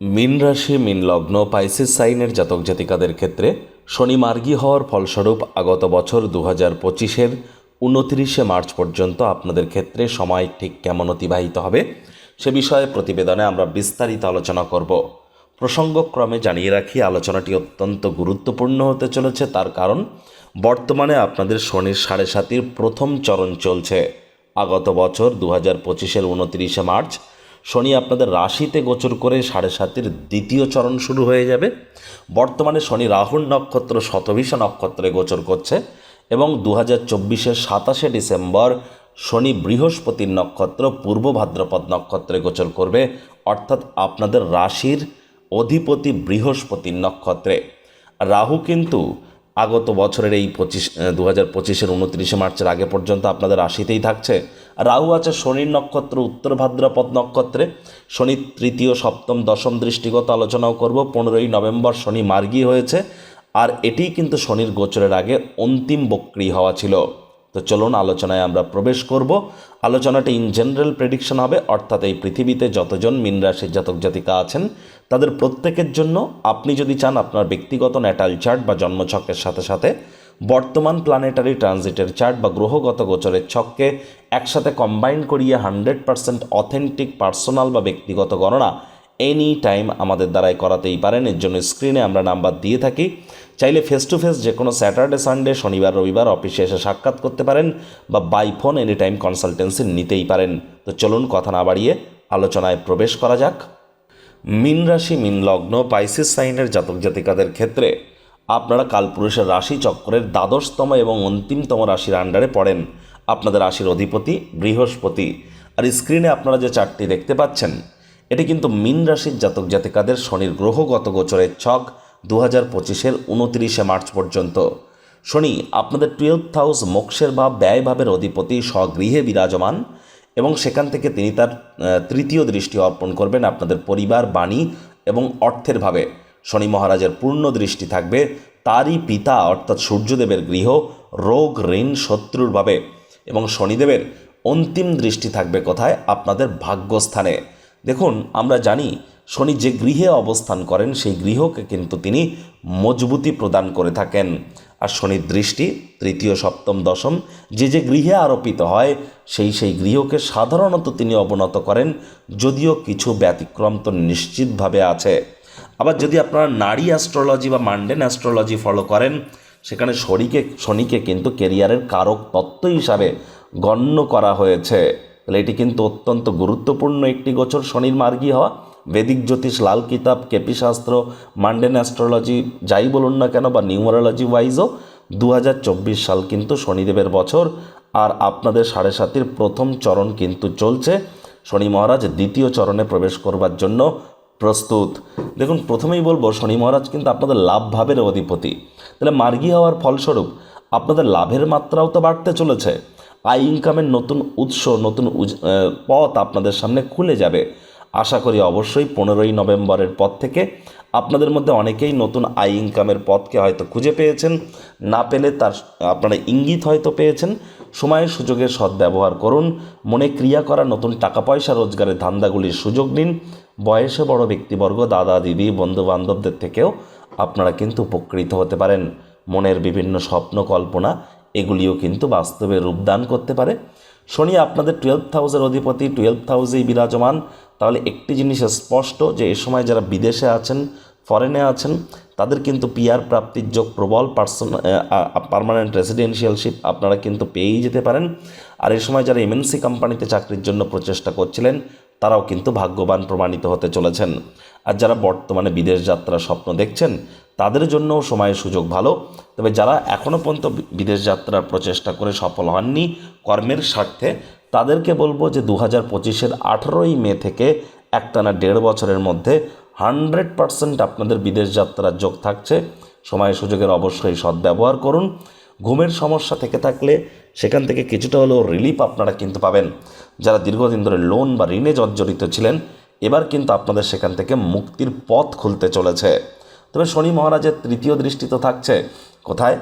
মিন রাশি, মিন লগ্ন পাইসিস সাইনের জাতক জাতিকাদের ক্ষেত্রে শনি মার্গী হওয়ার ফলস্বরূপ আগত বছর দু হাজার পঁচিশের উনতিরিশে মার্চ পর্যন্ত আপনাদের ক্ষেত্রে সময় ঠিক কেমন অতিবাহিত হবে সে বিষয়ে প্রতিবেদনে আমরা বিস্তারিত আলোচনা করব। প্রসঙ্গক্রমে জানিয়ে রাখি, আলোচনাটি অত্যন্ত গুরুত্বপূর্ণ হতে চলেছে, তার কারণ বর্তমানে আপনাদের শনির সাড়ে সাতির প্রথম চরণ চলছে। আগত বছর দু হাজার পঁচিশের উনতিরিশে মার্চ শনি আপনাদের রাশিতে গোচর করে সাড়ে সাতের দ্বিতীয় চরণ শুরু হয়ে যাবে। বর্তমানে শনি রাহুল নক্ষত্র শতভিষা নক্ষত্রে গোচর করছে এবং দু হাজার চব্বিশের সাতাশে ডিসেম্বর শনি বৃহস্পতির নক্ষত্র পূর্ব ভাদ্রপদ নক্ষত্রে গোচর করবে, অর্থাৎ আপনাদের রাশির অধিপতি বৃহস্পতির নক্ষত্রে। রাহু কিন্তু আগত বছরের এই পঁচিশ দু হাজার পঁচিশের উনত্রিশে মার্চের আগে পর্যন্ত আপনাদের রাশিতেই থাকছে। রাহু আছে শনির নক্ষত্র, উত্তর ভাদ্রপদ নক্ষত্রে। শনি তৃতীয়, সপ্তম, দশম দৃষ্টিগত আলোচনাও করব। পনেরোই নভেম্বর শনি মার্গী হয়েছে। আর এটিই কিন্তু শনির গোচরের আগে অন্তিম বক্রি হওয়া ছিল। তো চলুন আলোচনায় আমরা প্রবেশ করব। আলোচনাটি ইন জেনারেল প্রেডিকশন হবে, অর্থাৎ এই পৃথিবীতে যতজন মিন রাশির জাতক জাতিকা আছেন, তাদের প্রত্যেকের জন্য আপনি যদি চান আপনার ব্যক্তিগত ন্যাটাল চার্ট বা জন্মছকের সাথে সাথে বর্তমান প্ল্যানেটারি ট্রানজিটের চার্ট বা গ্রহগত গোচরের ছককে একসাথে কম্বাইন করিয়ে হান্ড্রেড পার্সেন্ট অথেন্টিক পার্সোনাল বা ব্যক্তিগত গণনা এনি টাইম আমাদের দ্বারাই করাতেই পারেন। এর জন্য স্ক্রিনে আমরা নাম্বার দিয়ে থাকি। চাইলে ফেস টু ফেস যে কোনো স্যাটারডে সানডে শনিবার, রবিবার অফিসে এসে সাক্ষাৎ করতে পারেন বা by phone any time consultancy নিতেই পারেন। তো চলুন কথা না বাড়িয়ে আলোচনায় প্রবেশ করা যাক। মিন রাশি, মিন লগ্ন পাইসিস সাইনের জাতক জাতিকাদের ক্ষেত্রে আপনারা কালপুরুষের রাশি চক্রের দ্বাদশতম এবং অন্তিমতম রাশির আন্ডারে পড়েন। আপনাদের রাশির অধিপতি বৃহস্পতি। আর স্ক্রিনে আপনারা যে চারটি দেখতে পাচ্ছেন, এটি কিন্তু মিন রাশির জাতক জাতিকাদের শনির গ্রহগত গোচরের ছক দু হাজার পঁচিশের উনতিরিশে মার্চ পর্যন্ত। শনি, আপনাদের টুয়েলভ হাউস মোক্ষের বা ব্যয়ভাবের অধিপতি, স্বগৃহে বিরাজমান এবং সেখান থেকে তিনি তার তৃতীয় দৃষ্টি অর্পণ করবেন আপনাদের পরিবার, বাণী এবং অর্থের ভাবে। শনি মহারাজের পূর্ণ দৃষ্টি থাকবে, তারই পিতা অর্থাৎ সূর্যদেবের গৃহ রোগ, ঋণ, শত্রুর ভাবে। এবং শনিদেবের অন্তিম দৃষ্টি থাকবে কোথায়? আপনাদের ভাগ্যস্থানে। দেখুন, আমরা জানি শনি যে গৃহে অবস্থান করেন, সেই গৃহকে কিন্তু তিনি মজবুতি প্রদান করে থাকেন। আর শনির দৃষ্টি তৃতীয়, সপ্তম, দশম, যে যে গৃহে আরোপিত হয়, সেই সেই গৃহকে সাধারণত তিনি অবনত করেন, যদিও কিছু ব্যতিক্রম তো নিশ্চিতভাবে আছে। আবার যদি আপনারা নারী অ্যাস্ট্রোলজি বা মান্ডেন অ্যাস্ট্রোলজি ফলো করেন, সেখানে শনিকে শনিকে কিন্তু কেরিয়ারের কারক তত্ত্ব হিসাবে গণ্য করা হয়েছে। তাহলে এটি কিন্তু অত্যন্ত গুরুত্বপূর্ণ একটি গোচর শনির মার্গী হওয়া। বেদিক জ্যোতিষ, লাল কিতাব, কেপি শাস্ত্র মান্ডেন অ্যাস্ট্রোলজি যাই বলুন না কেন বা নিউমারোলজি ওয়াইজও দু হাজার চব্বিশ সাল কিন্তু শনিদেবের বছর। আর আপনাদের সাড়ে সাতির প্রথম চরণ কিন্তু চলছে। শনি মহারাজ দ্বিতীয় চরণে প্রবেশ করবার জন্য প্রস্তুত। দেখুন, প্রথমেই বলব, শনি মহারাজ কিন্তু আপনাদের লাভ ভাবের অধিপতি। তাহলে মার্গী হওয়ার ফলস্বরূপ আপনাদের লাভের মাত্রাও তো বাড়তে চলেছে। আয় ইনকামের নতুন উৎস, নতুন পথ আপনাদের সামনে খুলে যাবে। আশা করি অবশ্যই পনেরোই নভেম্বরের পর থেকে আপনাদের মধ্যে অনেকেই নতুন আই ইনকামের পথকে হয়তো খুঁজে পেয়েছেন। না পেলে তার আপনারা ইঙ্গিত হয়তো পেয়েছেন। সময়ের সুযোগের সদ্ব্যবহার করুন। মনে ক্রিয়া করা নতুন টাকা পয়সা রোজগারের ধান্দাগুলির সুযোগ নিন। বয়সে বড় ব্যক্তিবর্গ, দাদা, দিদি বন্ধু বান্ধবদের থেকেও আপনারা কিন্তু উপকৃত হতে পারেন। মনের বিভিন্ন স্বপ্ন কল্পনা এগুলিও কিন্তু বাস্তবে রূপদান করতে পারে। শনি, আপনাদের টুয়েলভ হাউসের অধিপতি টুয়েলভ হাউসেই বিরাজমান। তাহলে একটি জিনিস স্পষ্ট, যে এ সময় যারা বিদেশে আছেন ফরেনে আছেন, তাদের কিন্তু পিআর প্রাপ্তির যোগ প্রবল পার্সন পারমানেন্ট রেসিডেন্সিয়ালশিপ আপনারা কিন্তু পেয়েই যেতে পারেন। আর এ সময় যারা এমএনসি কোম্পানিতে চাকরির জন্য প্রচেষ্টা করছিলেন, তারাও কিন্তু ভাগ্যবান প্রমাণিত হতে চলেছেন। আর যারা বর্তমানে বিদেশ যাত্রার স্বপ্ন দেখছেন তাদের জন্যও সময়ের সুযোগ ভালো। তবে যারা এখনও পর্যন্ত বিদেশ যাত্রার প্রচেষ্টা করে সফল হননি কর্মের স্বার্থে, তাদেরকে বলব যে দু হাজার পঁচিশের আঠেরোই মে থেকে একটানা দেড় বছরের মধ্যে হান্ড্রেড পারসেন্ট আপনাদের বিদেশ যাত্রার যোগ থাকছে। সময় সুযোগের অবশ্যই সদ্ব্যবহার করুন। ঘুমের সমস্যা থেকে থাকলে সেখান থেকে কিছুটা হলেও রিলিফ আপনারা কিন্তু পাবেন। যারা দীর্ঘদিন ধরে লোন বা ঋণে জর্জরিত ছিলেন, এবার কিন্তু আপনাদের সেখান থেকে মুক্তির পথ খুলতে চলেছে। তবে শনি মহারাজের তৃতীয় দৃষ্টি তো থাকছে। কোথায়?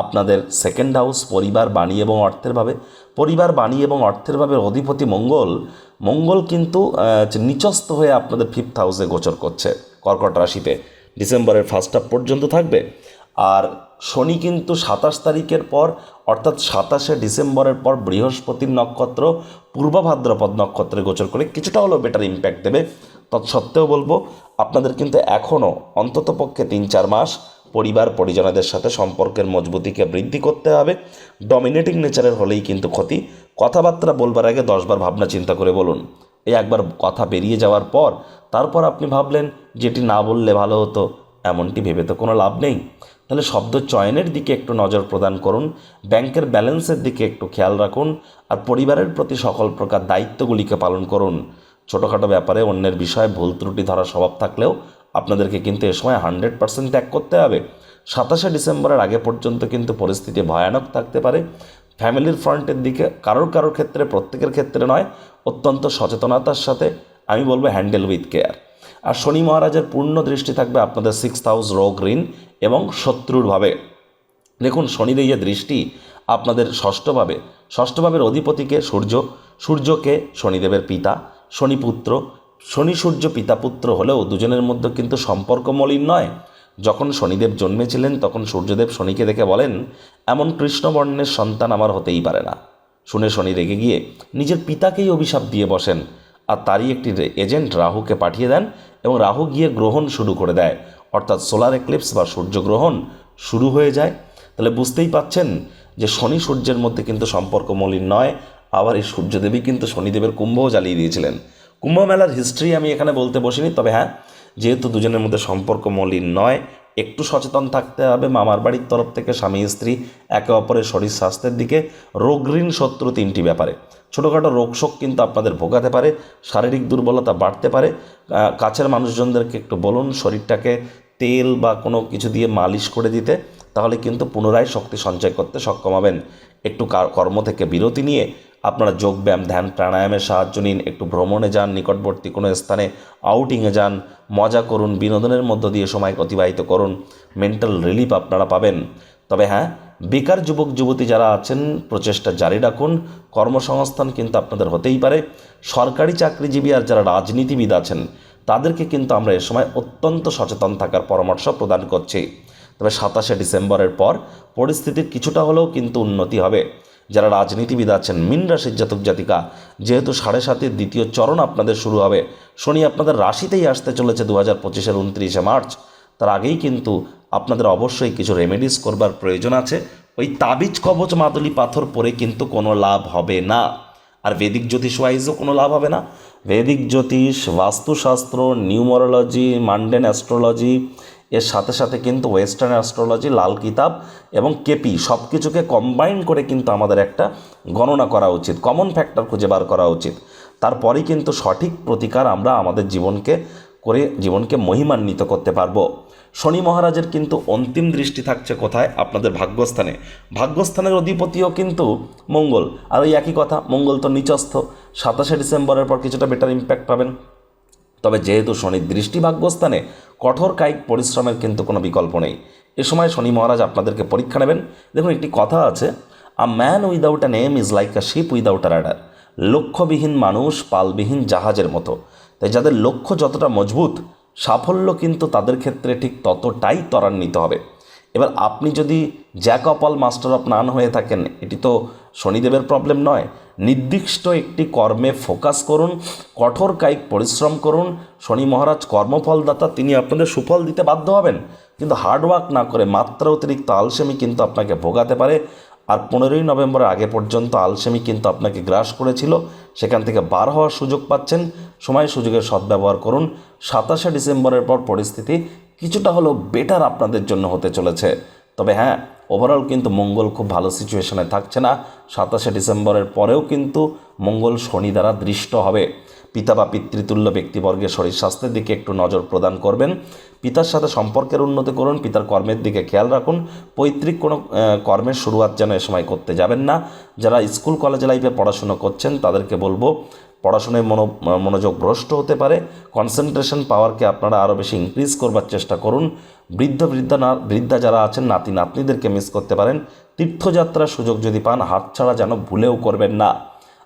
আপনাদের সেকেন্ড হাউস পরিবার, বাণী এবং অর্থের ভাবে। পরিবার, বাণী এবং অর্থের ভাবে অধিপতি মঙ্গল। মঙ্গল কিন্তু নিচস্থ হয়ে আপনাদের ফিফথ হাউসে গোচর করছে কর্কট রাশিতে। ডিসেম্বরের ফার্স্ট হাফ পর্যন্ত থাকবে। আর শনি কিন্তু সাতাশ তারিখের পর, অর্থাৎ সাতাশে ডিসেম্বরের পর বৃহস্পতির নক্ষত্র, পূর্ব ভাদ্রপদ নক্ষত্রে গোচর করে কিছুটা হলেও বেটার ইম্প্যাক্ট দেবে। তৎসত্ত্বেও বলব, আপনাদের কিন্তু এখনও অন্ততপক্ষে তিন চার মাস পরিবার পরিজনদের সাথে সম্পর্কের মজবুতিকে বৃদ্ধি করতে হবে। ডমিনেটিং নেচারের হলেই কিন্তু ক্ষতি। কথাবার্তা বলবার আগে দশবার ভাবনা চিন্তা করে বলুন। এই একবার কথা বেরিয়ে যাওয়ার পর, তারপর আপনি ভাবলেন, যেটি না বললে ভালো হতো, এমনটি ভেবে তো কোনো লাভ নেই। তাহলে শব্দ চয়নের দিকে একটু নজর প্রদান করুন, ব্যাংকের ব্যালেন্সের দিকে একটু খেয়াল রাখুন, আর পরিবারের প্রতি সকল প্রকার দায়িত্বগুলিকে পালন করুন। ছোটোখাটো ব্যাপারে অন্যের বিষয়ে ভুল ত্রুটি ধরা স্বভাব থাকলেও আপনাদেরকে কিন্তু এ সময় হান্ড্রেড পার্সেন্ট ত্যাগ করতে হবে। সাতাশে ডিসেম্বরের আগে পর্যন্ত কিন্তু পরিস্থিতি ভয়ানক থাকতে পারে। ফ্যামিলির ফ্রন্টের দিকে কারোর কারোর ক্ষেত্রে, প্রত্যেকের ক্ষেত্রে নয়, অত্যন্ত সচেতনতার সাথে আমি বলব হ্যান্ডেল উইথ কেয়ার। আর শনি মহারাজের পূর্ণ দৃষ্টি থাকবে আপনাদের সিক্স হাউস রোগ ঋণ এবং শত্রুর ভাবে। দেখুন, শনির এই যে দৃষ্টি আপনাদের ষষ্ঠভাবে ষষ্ঠভাবের অধিপতিকে সূর্য, সূর্যকে শনিদেবের পিতা শনিপুত্র, শনি সূর্য পিতা পুত্র হলেও দুজনের মধ্যে কিন্তু সম্পর্ক মলিন নয়। যখন শনিদেব জন্মেছিলেন, তখন সূর্যদেব শনিকে দেখে বলেন, এমন কৃষ্ণবর্ণের সন্তান আমার হতেই পারে না। শুনে শনি রেগে গিয়ে নিজের পিতাকেই অভিশাপ দিয়ে বসেন আর তারই একটি এজেন্ট রাহুকে পাঠিয়ে দেন এবং রাহু গিয়ে গ্রহণ শুরু করে দেয়। অর্থাৎ সোলার এক্লিপস বা সূর্যগ্রহণ শুরু হয়ে যায়। তাহলে বুঝতেই পাচ্ছেন যে শনি সূর্যের মধ্যে কিন্তু সম্পর্ক মলিন নয় আবার এই সূর্যদেবী কিন্তু শনিদেবের কুম্ভও জ্বালিয়ে দিয়েছিলেন। কুম্ভ মেলার হিস্ট্রি আমি এখানে বলতে বসিনি, তবে হ্যাঁ যেহেতু দুজনের মধ্যে সম্পর্ক মলিন নয়, একটু সচেতন থাকতে হবে। মামার বাড়ির তরফ থেকে স্বামী, স্ত্রী, একে অপরের শরীর স্বাস্থ্যের দিকে রোগঋণ শত্রু তিনটি ব্যাপারে। ছোটোখাটো রোগশোক কিন্তু আপনাদের ভোগাতে পারে, শারীরিক দুর্বলতা বাড়তে পারে। কাছের মানুষজনদেরকে একটু বলুন শরীরটাকে তেল বা কোনো কিছু দিয়ে মালিশ করে দিতে। তাহলে কিন্তু পুনরায় শক্তি সঞ্চয় করতে সক্ষম হবেন। একটু কর্ম থেকে বিরতি নিয়ে আপনারা যোগব্যায়াম ধ্যান, প্রাণায়ামের সাহায্য নিন। একটু ভ্রমণে যান, নিকটবর্তী কোনো স্থানে আউটিংয়ে যান। মজা করুন, বিনোদনের মধ্য দিয়ে সময় অতিবাহিত করুন। মেন্টাল রিলিফ আপনারা পাবেন। তবে হ্যাঁ বেকার যুবক, যুবতী যারা আছেন, প্রচেষ্টা জারি রাখুন। কর্মসংস্থান কিন্তু আপনাদের হতেই পারে। সরকারি চাকরিজীবী আর যারা রাজনীতিবিদ আছেন, তাদেরকে কিন্তু আমরা এ সময় অত্যন্ত সচেতন থাকার পরামর্শ প্রদান করছি। তবে সাতাশে ডিসেম্বরের পর পরিস্থিতির কিছুটা হলেও কিন্তু উন্নতি হবে। যারা রাজনীতিবিদ আছেন, মিন রাশির জাতক জাতিকা, যেহেতু সাড়ে সাতের দ্বিতীয় চরণ আপনাদের শুরু হবে। শনি আপনাদের রাশিতেই আসতে চলেছে দু হাজার পঁচিশের উনত্রিশে মার্চ। তার আগেই কিন্তু আপনাদের অবশ্যই কিছু রেমেডিস করবার প্রয়োজন আছে। ওই তাবিজ কবচ মাদুলি পাথর পরে কিন্তু কোনো লাভ হবে না। আর বেদিক জ্যোতিষ ওয়াইজও কোনো লাভ হবে না। বেদিক জ্যোতিষ, বাস্তুশাস্ত্র, নিউমোরোলজি মান্ডেন অ্যাস্ট্রোলজি এর সাথে সাথে কিন্তু ওয়েস্টার্ন অ্যাস্ট্রোলজি লাল কিতাব এবং কেপি সব কিছুকে কম্বাইন করে কিন্তু আমাদের একটা গণনা করা উচিত কমন ফ্যাক্টর খুঁজে বার করা উচিত। তারপরেই কিন্তু সঠিক প্রতিকার আমরা আমাদের জীবনকে করে, জীবনকে মহিমান্বিত করতে পারব। শনি মহারাজের কিন্তু অন্তিম দৃষ্টি থাকছে কোথায়? আপনাদের ভাগ্যস্থানে। ভাগ্যস্থানের অধিপতিও কিন্তু মঙ্গল। আর ওই একই কথা, মঙ্গল তো নিচস্থ। সাতাশে ডিসেম্বরের পর কিছুটা বেটার ইম্প্যাক্ট পাবেন। তবে যেহেতু শনির দৃষ্টি ভাগ্যস্থানে কঠোর কায়িক পরিশ্রমের কিন্তু কোনো বিকল্প নেই। এ সময় শনি মহারাজ আপনাদেরকে পরীক্ষা নেবেন। দেখুন, একটি কথা আছে। A man without a name is like a ship without a rudder লক্ষ্যবিহীন মানুষ পালবিহীন জাহাজের মতো। তাই যাদের লক্ষ্য যতটা মজবুত, সাফল্য কিন্তু তাদের ক্ষেত্রে ঠিক ততটাই ত্বরান্বিত হবে। এবার আপনি যদি জ্যাক অপ মাস্টার অফ নান হয়ে থাকেন, এটি তো শনিদেবের প্রবলেম নয়। নির্দিষ্ট একটি কর্মে ফোকাস করুন, কঠোর কায়িক পরিশ্রম করুন, শনি মহারাজ কর্মফলদাতা, তিনি আপনাদের সুফল দিতে বাধ্য হবেন। কিন্তু হার্ডওয়ার্ক না করে মাত্রা অতিরিক্ত আলসেমি কিন্তু আপনাকে ভোগাতে পারে। আর পনেরোই নভেম্বরের আগে পর্যন্ত আলসেমি কিন্তু আপনাকে গ্রাস করেছিল। সেখান থেকে বার হওয়ার সুযোগ পাচ্ছেন। সময় সুযোগের সদ্ব্যবহার করুন। সাতাশে ডিসেম্বরের পর পরিস্থিতি কিছুটা হলেও বেটার আপনাদের জন্য হতে চলেছে। তবে হ্যাঁ ওভারঅল কিন্তু মঙ্গল খুব ভালো সিচুয়েশনে থাকছে না। সাতাশে ডিসেম্বরের পরেও কিন্তু মঙ্গল শনি দ্বারা দৃষ্ট হবে। পিতা বা পিতৃতুল্য ব্যক্তিবর্গের শরীর স্বাস্থ্যের দিকে একটু নজর প্রদান করবেন। পিতার সাথে সম্পর্কের উন্নতি করুন, পিতার কর্মের দিকে খেয়াল রাখুন। পৈতৃক কোনো কর্মের শুরুয়াত যেন এ সময় করতে যাবেন না। যারা স্কুল কলেজ লাইফে পড়াশুনো করছেন তাদেরকে বলব পড়াশোনায় মনো মনোযোগ ভ্রষ্ট হতে পারে। কনসেন্ট্রেশন পাওয়ারকে আপনারা আরও বেশি ইনক্রিজ করবার চেষ্টা করুন। বৃদ্ধ, বৃদ্ধা না, বৃদ্ধা যারা আছেন, নাতি, নাতনিদেরকে মিস করতে পারেন। তীর্থযাত্রার সুযোগ যদি পান, হাতছাড়া যেন ভুলেও করবেন না।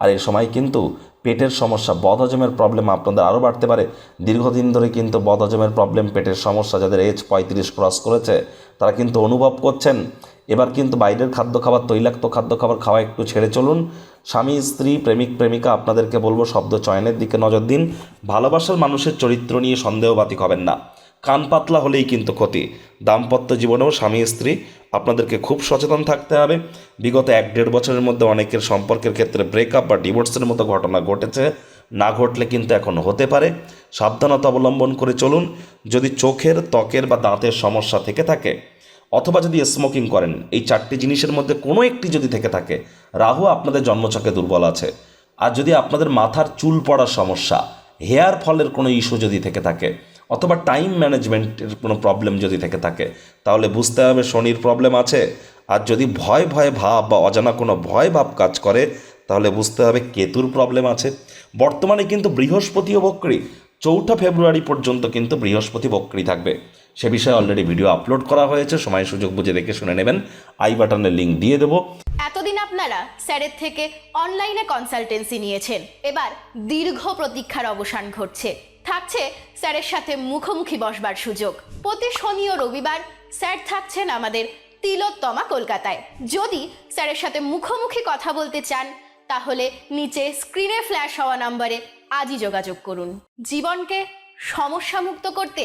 আর এই সময় কিন্তু পেটের সমস্যা, বদহজমের প্রবলেম আপনাদের আরও বাড়তে পারে। দীর্ঘদিন ধরে কিন্তু বদহজমের প্রবলেম পেটের সমস্যা যাদের এজ পঁয়ত্রিশ ক্রস করেছে, তারা কিন্তু অনুভব করছেন। এবার কিন্তু বাইরের খাদ্য খাবার, তৈলাক্ত খাদ্য খাবার খাওয়া একটু ছেড়ে চলুন। স্বামী, স্ত্রী, প্রেমিক, প্রেমিকা, আপনাদেরকে বলব শব্দ চয়নের দিকে নজর দিন। ভালোবাসার মানুষের চরিত্র নিয়ে সন্দেহবাতিক হবেন না। কান পাতলা হলেই কিন্তু ক্ষতি। দাম্পত্য জীবনেও স্বামী, স্ত্রী, আপনাদেরকে খুব সচেতন থাকতে হবে। বিগত এক দেড় বছরের মধ্যে অনেকের সম্পর্কের ক্ষেত্রে ব্রেকআপ বা ডিভোর্সের মতো ঘটনা ঘটেছে। না ঘটলে কিন্তু এখন হতে পারে। সাবধানতা অবলম্বন করে চলুন। যদি চোখের, ত্বকের বা দাঁতের সমস্যা থেকে থাকে অথবা যদি স্মোকিং করেন, এই চারটি জিনিসের মধ্যে কোনো একটি যদি থেকে থাকে, রাহু আপনাদের জন্মছকে দুর্বল আছে। আর যদি আপনাদের মাথার চুল পড়ার সমস্যা হেয়ার ফলের কোনো ইস্যু যদি থেকে থাকে, অথবা টাইম ম্যানেজমেন্টের কোনো প্রবলেম যদি থেকে থাকে, তাহলে বুঝতে হবে শনির প্রবলেম আছে। আর যদি ভয় ভয় ভাব বা অজানা কোনো ভয় ভাব কাজ করে, তাহলে বুঝতে হবে কেতুর প্রবলেম আছে। বর্তমানে কিন্তু বৃহস্পতিও বক্রী, চৌঠা ফেব্রুয়ারি পর্যন্ত কিন্তু বৃহস্পতি বক্রী থাকবে। সে বিষয়ে অলরেডি ভিডিও আপলোড করা হয়েছে। সময় সুযোগ বুঝে দেখে শুনে নেবেন। আই বাটনের লিঙ্ক দিয়ে দেবো। এতদিন আপনারা স্যারের থেকে অনলাইনে কনসালটেন্সি নিয়েছেন। এবার দীর্ঘ প্রতীক্ষার অবসান ঘটছে। থাকছে স্যারের সাথে মুখোমুখি বসবার সুযোগ। প্রতি শনি ও রবিবার স্যার থাকছেন আমাদের তিলোত্তমা কলকাতায়। যদি স্যারের সাথে মুখোমুখি কথা বলতে চান, তাহলে নিচে স্ক্রিনে ফ্ল্যাশ হওয়া নম্বরে আজই যোগাযোগ করুন। জীবনকে সমস্যামুক্ত করতে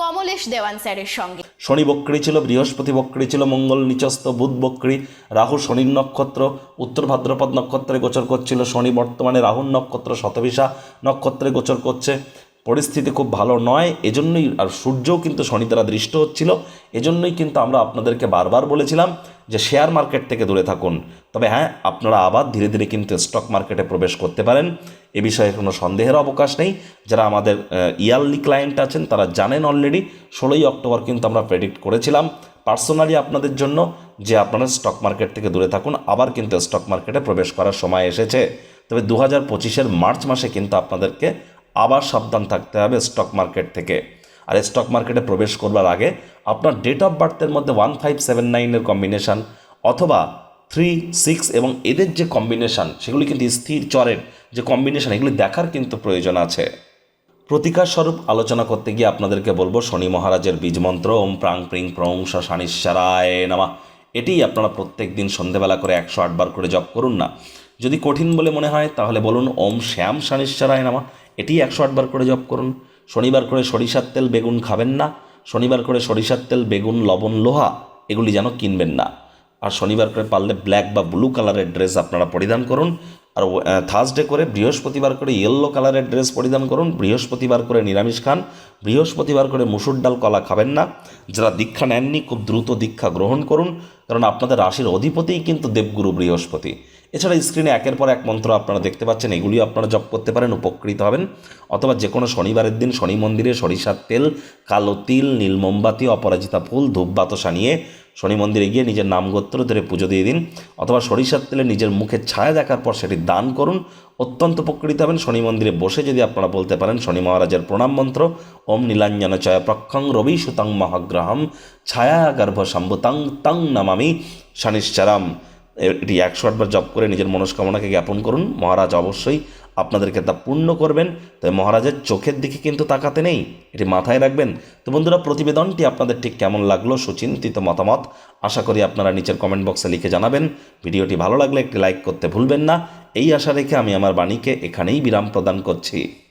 কমলেশ দেওয়ান স্যারের সঙ্গে। শনি বক্রি ছিল, বৃহস্পতি বক্রি ছিল, মঙ্গল নিচস্থ, বুধ বক্রি, রাহু শনির নক্ষত্র, উত্তর ভাদ্রপদ নক্ষত্রে গোচর করছিল শনি, বর্তমানে রাহুর নক্ষত্র শতবিশা নক্ষত্রে গোচর করছে। পরিস্থিতি খুব ভালো নয়, এজন্যই আর সূর্যও কিন্তু শনি দ্বারা দৃষ্ট হচ্ছিল, এজন্যই কিন্তু আমরা আপনাদেরকে বারবার বলেছিলাম যে শেয়ার মার্কেট থেকে দূরে থাকুন। তবে হ্যাঁ আপনারা আবার ধীরে ধীরে কিন্তু স্টক মার্কেটে প্রবেশ করতে পারেন, এ বিষয়ে কোনো সন্দেহের অবকাশ নেই। যারা আমাদের ইয়ারলি ক্লায়েন্ট আছেন, তারা জানেন অলরেডি ষোলোই অক্টোবর কিন্তু আমরা প্রেডিক্ট করেছিলাম পার্সোনালি আপনাদের জন্য যে আপনারা স্টক মার্কেট থেকে দূরে থাকুন, আবার কিন্তু স্টক মার্কেটে প্রবেশ করার সময় এসেছে। তবে দু হাজার মার্চ মাসে কিন্তু আপনাদেরকে আবার সাবধান থাকতে হবে স্টক মার্কেট থেকে। আর স্টক মার্কেটে প্রবেশ করবার আগে আপনার ডেট অফ বার্থের মধ্যে ওয়ান ফাইভ সেভেন নাইনের কম্বিনেশান অথবা থ্রি সিক্স এবং এদের যে কম্বিনেশান সেগুলি কিন্তু স্থির চরের যে কম্বিনেশান এগুলি দেখার কিন্তু প্রয়োজন আছে। প্রতিকার স্বরূপ আলোচনা করতে গিয়ে আপনাদেরকে বলব, শনি মহারাজের বীজ মন্ত্র, ওম প্রাং প্রিং প্রংস শানিশ্বরায় নামা। এটিই আপনারা প্রত্যেক দিন সন্ধেবেলা করে একশো আটবার করে জপ করুন না। যদি কঠিন বলে মনে হয়, তাহলে বলুন, ওম শ্যাম শানিশ্বরায় নামা। এটি একশো আটবার করে জপ করুন। শনিবার করে সরিষার তেল বেগুন খাবেন না। শনিবার করে সরিষার তেল, বেগুন, লবণ, লোহা, এগুলি যেন কিনবেন না। আর শনিবার করে পারলে ব্ল্যাক বা ব্লু কালারের ড্রেস আপনারা পরিধান করুন। আর থার্সডে করে বৃহস্পতিবার করে ইয়েলো কালারের ড্রেস পরিধান করুন। বৃহস্পতিবার করে নিরামিষ খান। বৃহস্পতিবার করে মুসুর ডাল, কলা খাবেন না। যারা দীক্ষা নেননি, খুব দ্রুত দীক্ষা গ্রহণ করুন। কারণ আপনাদের রাশির অধিপতিই কিন্তু দেবগুরু বৃহস্পতি। এছাড়া স্ক্রিনে একের পর এক মন্ত্র আপনারা দেখতে পাচ্ছেন, এগুলিও আপনারা জপ করতে পারেন, উপকৃত হবেন। অথবা যে কোনো শনিবারের দিন শনি মন্দিরে সরিষার তেল, কালো তিল, নীল মোমবাতি, অপরাজিতা ফুল, ধূপ বাতাসা নিয়ে শনি মন্দিরে গিয়ে নিজের নামগোত্র ধরে পুজো দিয়ে দিন। অথবা সরিষার তেলে নিজের মুখের ছায়া দেখার পর সেটি দান করুন। অত্যন্ত উপকৃত হবেন। শনি মন্দিরে বসে যদি আপনারা বলতে পারেন, শনি মহারাজের প্রণাম মন্ত্র, ওম নীলাঞ্জন চয় প্রক্ষং রবি সুতং মহাগ্রহম, ছায়া গর্ভ শম্ভুতং তং নমামি শনিশ্চরম। এটি একশো আটবার জপ করে নিজের মনস্কামনাকে জ্ঞাপন করুন। মহারাজ অবশ্যই আপনাদেরকে তা পূর্ণ করবেন। তাই মহারাজের চোখের দিকে কিন্তু তাকাতে নেই, এটি মাথায় রাখবেন। তো বন্ধুরা, প্রতিবেদনটি আপনাদের ঠিক কেমন লাগল সুচিন্তিত মতামত, আশা করি আপনারা নিচের কমেন্ট বক্সে লিখে জানাবেন। ভিডিওটি ভালো লাগলে একটি লাইক করতে ভুলবেন না। এই আশা রেখে আমি আমার বাণীকে এখানেই বিরাম প্রদান করছি।